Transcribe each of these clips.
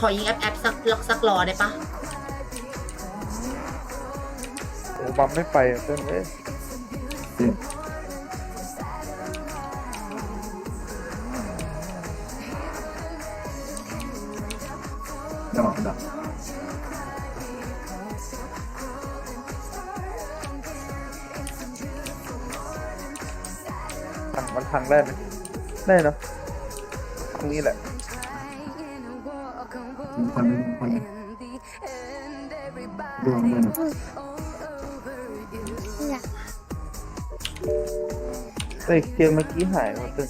ขอยิงแอปแอปสักล็อกสักรอได้ปะโอ้บัมไม่ไปอะเต้นเว้ยดอกดอกพังมันพังได้ไหมได้เนาะตรงนี้แหละมี คนนึงคนนึงดวงเลยนะเฮ้ยเกมเมื่อกี้หายหมดเลย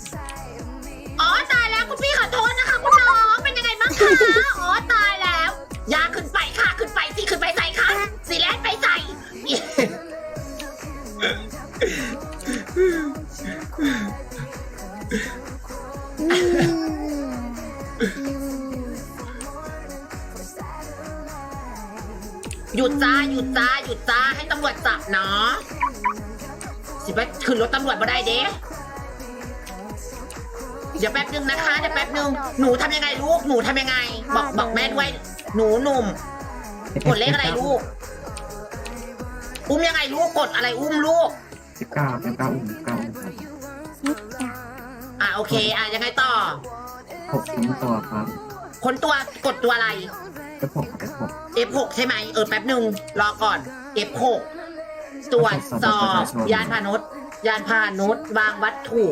หยุดจ้าหยุดจ้าหยุดจ้าให้ตำรวจจับเนาะสิไปขึ้นรถตำรวจมาได้เด้เดี๋ยวแป๊บนึงนะคะเดี๋ยวแป๊บนึงหนูทำยังไงลูกหนูทำยังไง บอกบอกแม่ด้วยหนูหนุ่มกดเลขอะไรลูก อุ้มยังไงลูกกดอะไรอุ้มลูกสิบเก้าเป็นเก้าอุ่มเก้าอุ่มครับอะโอเค อะยังไงต่อหกชิ้นตัวครับ คนตัวกดตัวอะไร เอฟหกครับเอฟหก F6 ใช่ไหมเออแป๊บหนึ่งรอก่อน F6 ตรวจสอบ ยานพาหนุษยานพาหนุษวางวัตถุ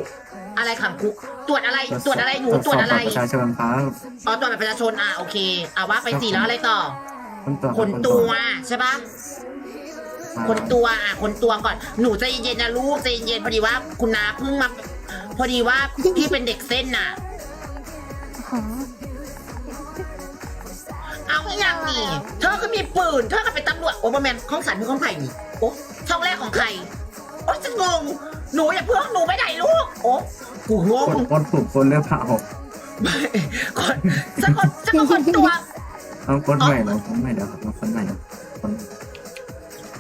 อะไรขังคุกตรวจอะไรตรวจอะไรหนูตรวจอะไรประชาชนครับอ๋อตรวจบัตรประชาชนอะโอเคอะว่าไปสี่แล้วอะไรต่อคนตัวคนตัวใช่ปะคนตัวอะคนตัวก่อนหนูใจเย็นๆนะลูกใจเย็นๆพอดีว่าคุณนาเพิ่งมา พอดีว่าพี่เป็นเด็กเส้นน่ะ เอาอีกอย่างนี่เธอก็มีปืนเธอก็เป็นตำรวจโอ้บแมนข้องสันคือข้องไผ่นี่โอ้ช่องแรกของใครโอ้จะงงหนูอย่าเพิ่งหนูไม่ได้ลูกโอ้กูงงคนคนถูกคนเลือกผ่าหกคนสักคนสักคนตัวต้องคนใหม่เราคนใหม่เดี๋ยวครับเราคนใหม่เดี๋ยวคน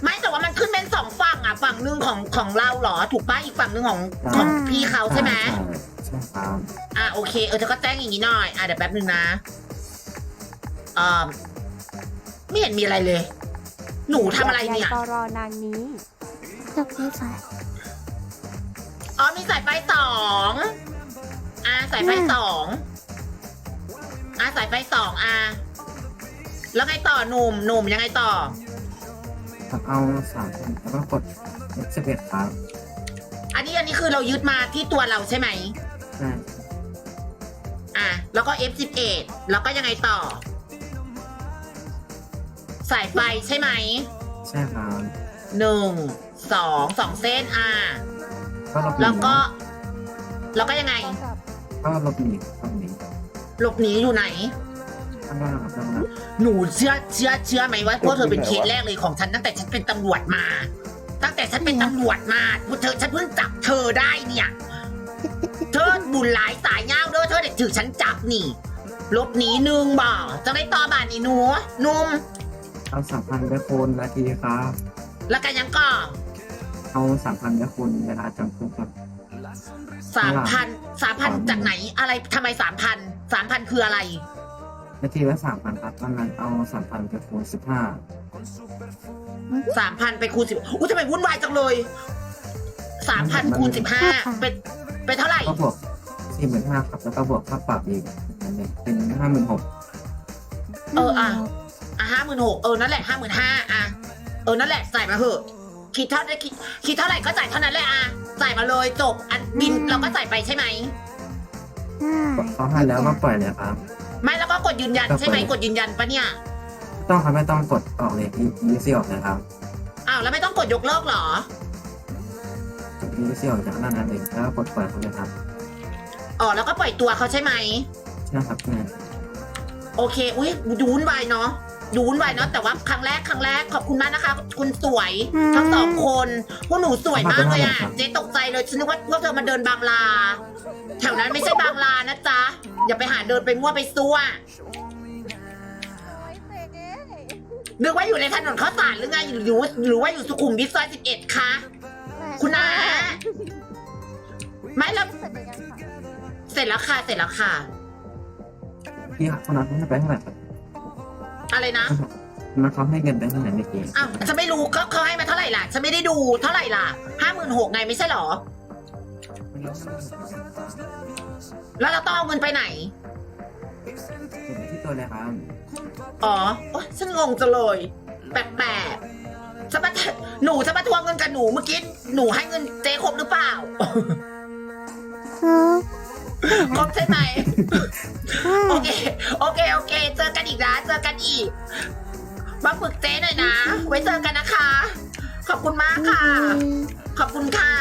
ไม่แต่ว่ามันขึ้นเป็นสองฝั่งอะฝั่งหนึ่งของของเราเหรอ ถูกป้ะอีกฝั่งหนึ่งของของพี่เขาใช่ไหมใช่ครับอะโอเคเออเธอก็แจ้งอย่างนี้หน่อยอะเดี๋ยวแป๊บนึงนะ อ่าไม่เห็นมีอะไรเลย หนูทำอะไรเนี่ยตรอนางนี้ จบที่ฝ่ายอ๋อมีสายไฟสองอ่าสายไฟสองอ่าสายไฟสองอ่าแล้วไงต่อหนุ่มหนุ่มยังไงต่อ เอาสามแล้วก็กดสิบเอ็ดครับอันนี้อันนี้คือเรายึดมาที่ตัวเราใช่ไหม ใช่อะ แล้วก็ F11 แล้วก็ยังไงต่อ สายไฟใช่ไหมใช่ครับหนึ่งสองสองเส้นอ่าก็ลบหนีแล้วก็แล้วก็ยังไง ก็ลบหนีลบหนีหลบหนีอยู่ไหน ข้างล่างครับข้างล่างหนูเชื่อเชื่อเชื่อไหมว่าพวกเธอเป็นเคสแรกเลยของฉันตั้งแต่ฉันเป็นตำรวจมา ตั้งแต่ฉันเป็นตำรวจมาพวกเธอฉันเพิ่งจับเธอได้เนี่ยเธอบุญหลายสายเงาเด้อเธอเด็กถือฉันจับนี่หลบหนีหนึ่งบ่จะได้ต่อบานนี่หนูหนุ่ม เอาสามพันได้คูณนาทีครับ แล้วกันยังก็เอาสามพันได้คูณเวลาจำคุกครับสามพันสามพันจากไหนอะไรทำไมสามพันสามพันคืออะไร นาทีละสามพันครับตอนนั้นเอาสามพันไปคูณสิบห้าสามพันไปคูณสิบอุ้ยทำไมวุ่นวายจังเลยสามพันคูณสิบห้าเป็นเป็นเท่าไหร่ก็บวกสี่หมื่นห้าครับแล้วก็บวกค่าปรับอีกเป็นห้าหมื่นหกเอออะ อะห้าหมื่นหกเออนั่นแหละห้าหมื่นห้าอะเออนั่นแหละจ่ายมาเถอะคิดเท่าได้คิดคิดเท่าไหร่ก็จ่ายเท่านั้นแหละอะจ่ายมาเลยจบอันบินเราก็จ่ายไปใช่ไหมเขาให้แล้วก็ปล่อยเลยครับ ไม่แล้วก็กดยืนยันใช่ไหมกดยืนยันปะเนี่ยไม่ต้องครับไม่ต้องกดออกเลยยีซีออกเลยครับอ้าวแล้วไม่ต้องกดยกเลิกเหรอกดยีซีออกจากหน้านั้นเลยแล้วก็กดปล่อยเขาเลยครับอ๋อแล้วก็ปล่อยตัวเขาใช่ไหมใช่ครับใช่โอเค อุ้ยดูวุ่นวายเนาะ ดูวุ่นวายเนาะแต่ว่าครั้งแรกครั้งแรกขอบคุณมากนะคะคุณสวยทั้งสองคนพวกหนูสวยมากเลยอะเจ๊ตกใจเลยฉันนึกว่าพวกเธอมาเดินบางลา แถวนั้นไม่ใช่บางลานะจ๊ะอย่าไปหาเดินไปมั่วไปซั่วนึกว่าอยู่ในถนนข้าวสารหรือไงหรือว่าหรือว่าอยู่สุขุมวิทซอยสิบเอ็ดคะคุณนาไม่แล้วเสร็จแล้วค่ะเสร็จแล้วค่ะพี่คนนั้นไม่ไปเท่าไหร่ครับ อะไรนะมันเขาให้เงินไปเท่าไหร่ในเกมอ้าวฉันไม่รู้เขาเขาให้มาเท่าไหร่ล่ะฉันไม่ได้ดูเท่าไหร่ล่ะห้าหมื่นหกไงไม่ใช่เหรอ แล้วเราต้องเอาเงินไปไหนเห็นไหมที่ตัวเลยครับอ๋อโอ๊ยฉันงงจังเลยแปลกๆจะมาหนูจะมาทวงเงินกับหนูเมื่อกี้หนูให้เงินเจ๊ครบหรือเปล่าเออครบใช่ไหม โอเค โอเค โอเค เจอกันอีก มาฝึกเจ๊หน่อยนะ ไว้เจอกันนะคะ ขอบคุณมากค่ะ ขอบคุณค่ะ